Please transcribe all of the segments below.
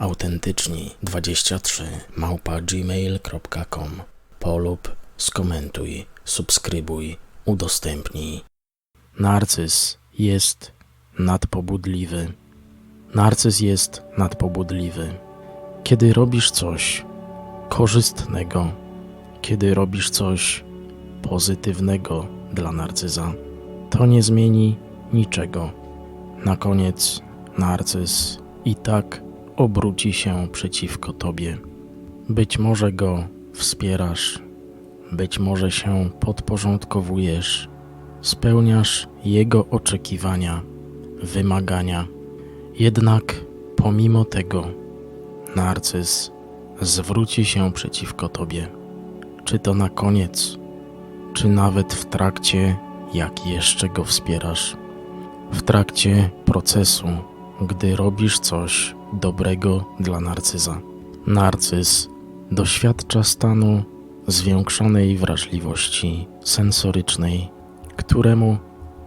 autentyczni23 małpa gmail.com polub, skomentuj, subskrybuj, udostępnij. Narcyz jest nadpobudliwy. Narcyz jest nadpobudliwy. Kiedy robisz coś korzystnego, kiedy robisz coś pozytywnego dla narcyza, to nie zmieni niczego. Na koniec narcyz i tak obróci się przeciwko tobie. Być może go wspierasz, być może się podporządkowujesz, spełniasz jego oczekiwania, wymagania. Jednak pomimo tego, narcyz zwróci się przeciwko tobie, czy to na koniec, czy nawet w trakcie, jak jeszcze go wspierasz, w trakcie procesu, gdy robisz coś dobrego dla narcyza. Narcyz doświadcza stanu zwiększonej wrażliwości sensorycznej, któremu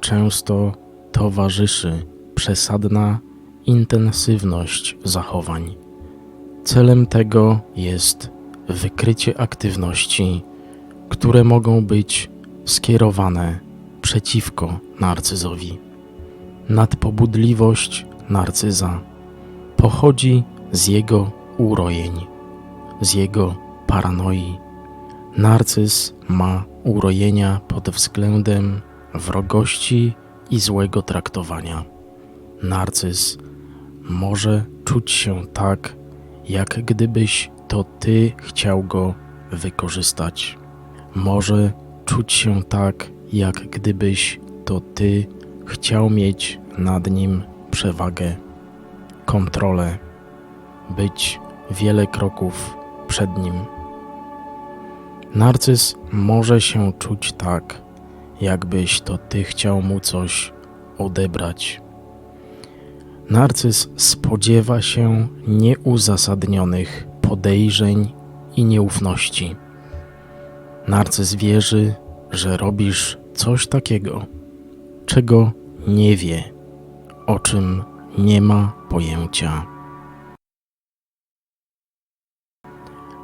często towarzyszy przesadna intensywność zachowań. Celem tego jest wykrycie aktywności, które mogą być skierowane przeciwko narcyzowi. Nadpobudliwość narcyza pochodzi z jego urojeń, z jego paranoi. Narcyz ma urojenia pod względem wrogości i złego traktowania. Narcyz może czuć się tak, jak gdybyś to ty chciał go wykorzystać. Może czuć się tak, jak gdybyś to ty chciał mieć nad nim przewagę, kontrolę, być wiele kroków przed nim. Narcyz może się czuć tak, jakbyś to ty chciał mu coś odebrać. Narcyz spodziewa się nieuzasadnionych podejrzeń i nieufności. Narcyz wierzy, że robisz coś takiego, czego nie wie, o czym nie ma pojęcia.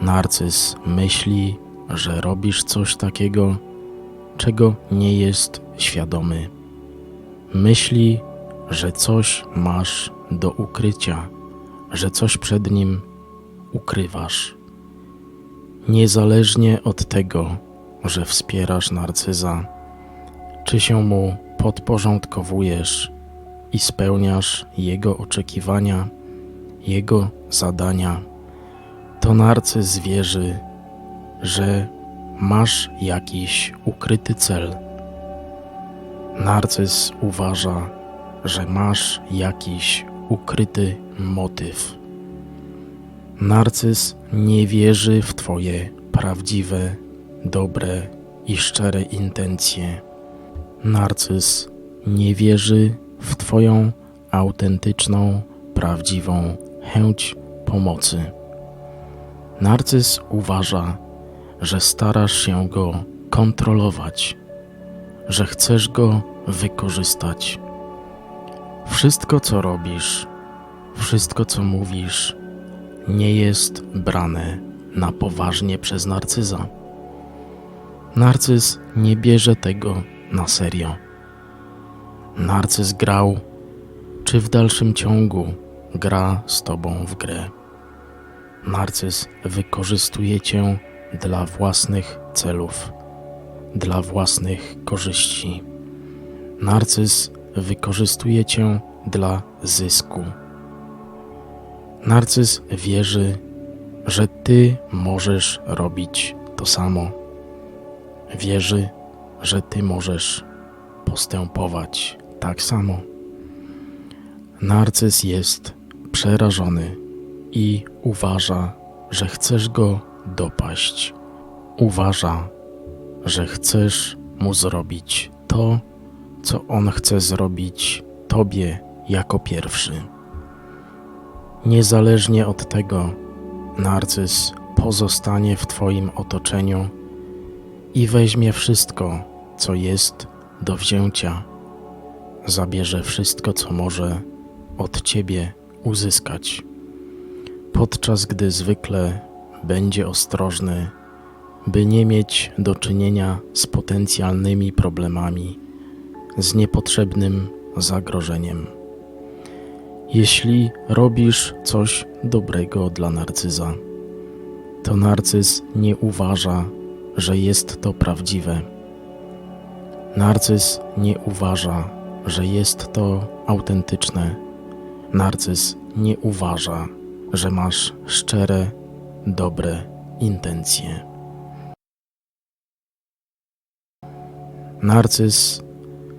Narcyz myśli, że robisz coś takiego, czego nie jest świadomy. Myśli, że coś masz do ukrycia, że coś przed nim ukrywasz. Niezależnie od tego, że wspierasz narcyza, czy się mu podporządkowujesz i spełniasz jego oczekiwania, jego zadania, to narcyz wierzy, że masz jakiś ukryty cel. Narcyz uważa, że masz jakiś ukryty motyw. Narcyz nie wierzy w Twoje prawdziwe, dobre i szczere intencje. Narcyz nie wierzy w Twoją autentyczną, prawdziwą chęć pomocy. Narcyz uważa, że starasz się go kontrolować, że chcesz go wykorzystać. Wszystko, co robisz, wszystko, co mówisz, nie jest brane na poważnie przez narcyza. Narcyz nie bierze tego na serio. Narcyz grał, czy w dalszym ciągu gra z tobą w grę. Narcyz wykorzystuje cię dla własnych celów, dla własnych korzyści. Narcyz wykorzystuje cię dla zysku. Narcyz wierzy, że ty możesz robić to samo. Wierzy, że ty możesz postępować tak samo. Narcyz jest przerażony i uważa, że chcesz go dopaść. uważa, że chcesz mu zrobić to, co on chce zrobić tobie jako pierwszy. Niezależnie od tego, narcyz pozostanie w twoim otoczeniu i weźmie wszystko, co jest do wzięcia. Zabierze wszystko, co może od ciebie uzyskać, podczas gdy zwykle będzie ostrożny, by nie mieć do czynienia z potencjalnymi problemami, z niepotrzebnym zagrożeniem. Jeśli robisz coś dobrego dla narcyza, to narcyz nie uważa, że jest to prawdziwe. Narcyz nie uważa, że jest to autentyczne. Narcyz nie uważa, że masz szczere, dobre intencje. Narcyz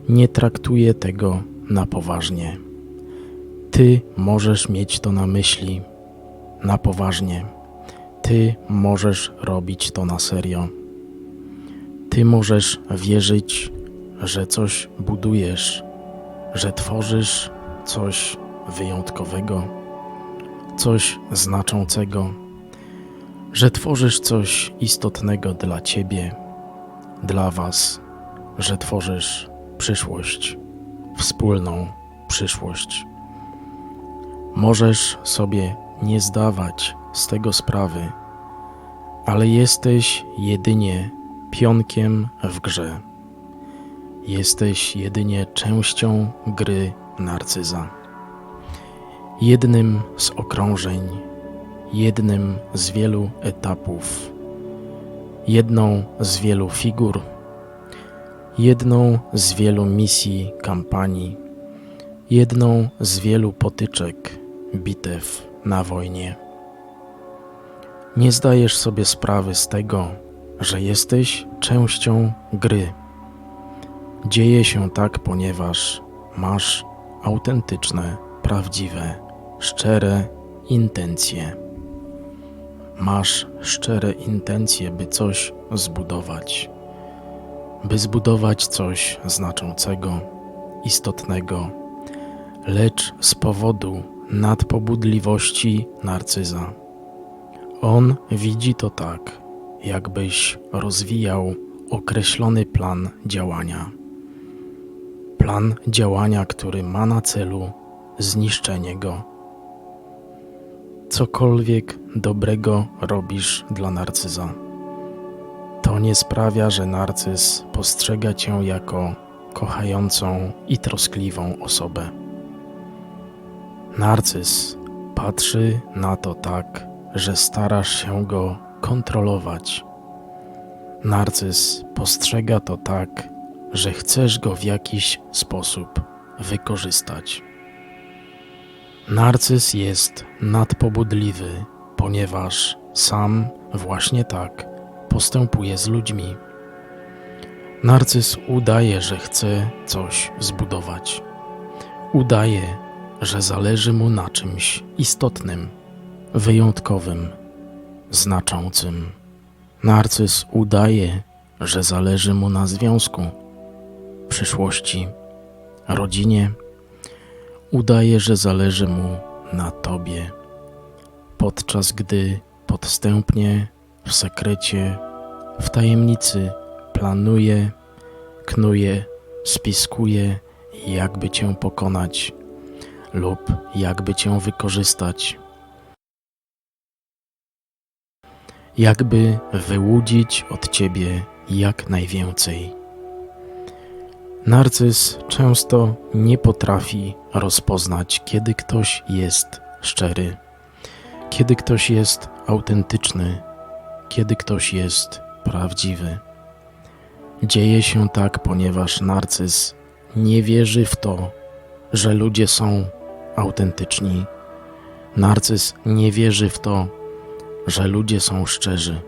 nie traktuje tego na poważnie. Ty możesz mieć to na myśli na poważnie. Ty możesz robić to na serio. Ty możesz wierzyć, że coś budujesz, że tworzysz coś wyjątkowego, coś znaczącego, że tworzysz coś istotnego dla ciebie, dla was, że tworzysz przyszłość, wspólną przyszłość. Możesz sobie nie zdawać z tego sprawy, ale jesteś jedynie pionkiem w grze. Jesteś jedynie częścią gry narcyza. Jednym z okrążeń, jednym z wielu etapów, jedną z wielu figur, jedną z wielu misji kampanii, jedną z wielu potyczek, bitew na wojnie. Nie zdajesz sobie sprawy z tego, że jesteś częścią gry. Dzieje się tak, ponieważ masz autentyczne, prawdziwe, szczere intencje. Masz szczere intencje, by coś zbudować, by zbudować coś znaczącego, istotnego, lecz z powodu nadpobudliwości narcyza. On widzi to tak, jakbyś rozwijał określony plan działania. Plan działania, który ma na celu zniszczenie go. Cokolwiek dobrego robisz dla narcyza, to nie sprawia, że narcyz postrzega cię jako kochającą i troskliwą osobę. Narcyz patrzy na to tak, że starasz się go kontrolować. Narcyz postrzega to tak, że chcesz go w jakiś sposób wykorzystać. Narcyz jest nadpobudliwy, ponieważ sam właśnie tak postępuje z ludźmi. Narcyz udaje, że chce coś zbudować. Udaje, że zależy mu na czymś istotnym, wyjątkowym, znaczącym. Narcyz udaje, że zależy mu na związku, przyszłości, rodzinie. Udaje, że zależy mu na tobie, podczas gdy podstępnie, w sekrecie, w tajemnicy planuje, knuje, spiskuje, jakby cię pokonać lub jakby cię wykorzystać. Jakby wyłudzić od ciebie jak najwięcej. Narcyz często nie potrafi rozpoznać, kiedy ktoś jest szczery, kiedy ktoś jest autentyczny, kiedy ktoś jest prawdziwy. Dzieje się tak, ponieważ narcyz nie wierzy w to, że ludzie są autentyczni. Narcyz nie wierzy w to, że ludzie są szczerzy.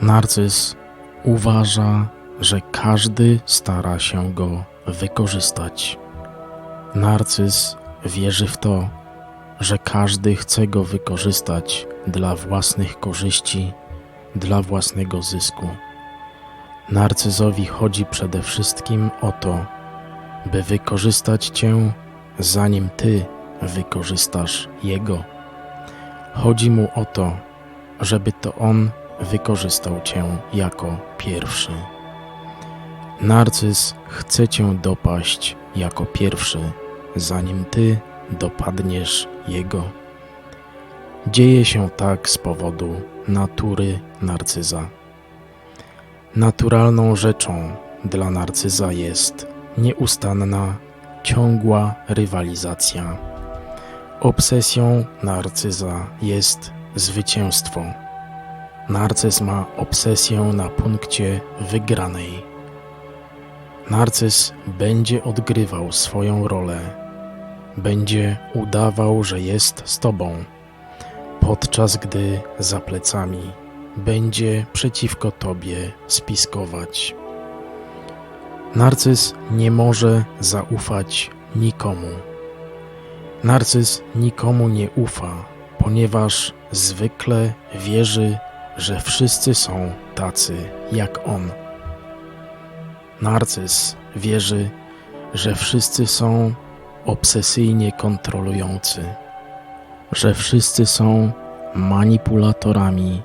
Narcyz uważa, że każdy stara się go wykorzystać. Narcyz wierzy w to, że każdy chce go wykorzystać dla własnych korzyści, dla własnego zysku. Narcyzowi chodzi przede wszystkim o to, by wykorzystać cię, zanim ty wykorzystasz jego. Chodzi mu o to, żeby to on wykorzystał cię jako pierwszy. Narcyz chce cię dopaść jako pierwszy, zanim ty dopadniesz jego. Dzieje się tak z powodu natury narcyza. Naturalną rzeczą dla narcyza jest nieustanna, ciągła rywalizacja. Obsesją narcyza jest zwycięstwo. Narcyz ma obsesję na punkcie wygranej. Narcyz będzie odgrywał swoją rolę, będzie udawał, że jest z tobą, podczas gdy za plecami będzie przeciwko tobie spiskować. Narcyz nie może zaufać nikomu. Narcyz nikomu nie ufa, ponieważ zwykle wierzy, że wszyscy są tacy jak on. Narcyz wierzy, że wszyscy są obsesyjnie kontrolujący, że wszyscy są manipulatorami,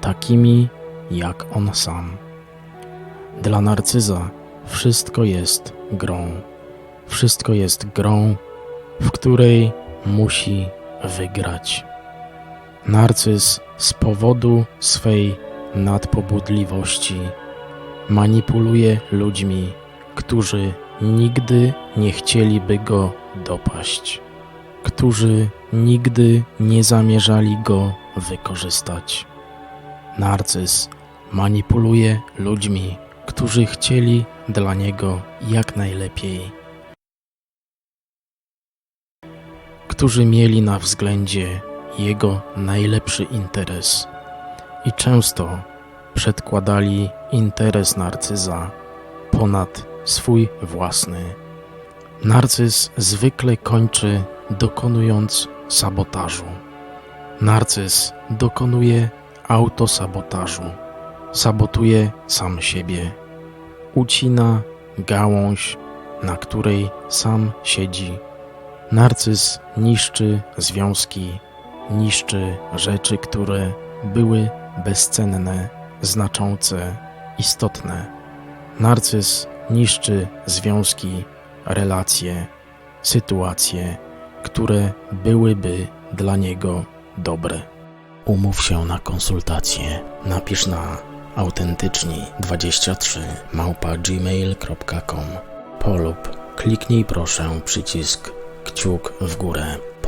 takimi jak on sam. Dla narcyza wszystko jest grą. Wszystko jest grą, w której musi wygrać. Narcyz z powodu swej nadpobudliwości manipuluje ludźmi, którzy nigdy nie chcieliby go dopaść, którzy nigdy nie zamierzali go wykorzystać. Narcyz manipuluje ludźmi, którzy chcieli dla niego jak najlepiej, którzy mieli na względzie jego najlepszy interes i często przedkładali interes narcyza ponad swój własny. Narcyz zwykle kończy dokonując sabotażu. Narcyz dokonuje autosabotażu. Sabotuje sam siebie. Ucina gałąź, na której sam siedzi. Narcyz niszczy związki, niszczy rzeczy, które były bezcenne, znaczące, istotne. Narcyz niszczy związki, relacje, sytuacje, które byłyby dla niego dobre. Umów się na konsultację. Napisz na autentyczni23 małpa gmail.com polub kliknij proszę przycisk kciuk w górę.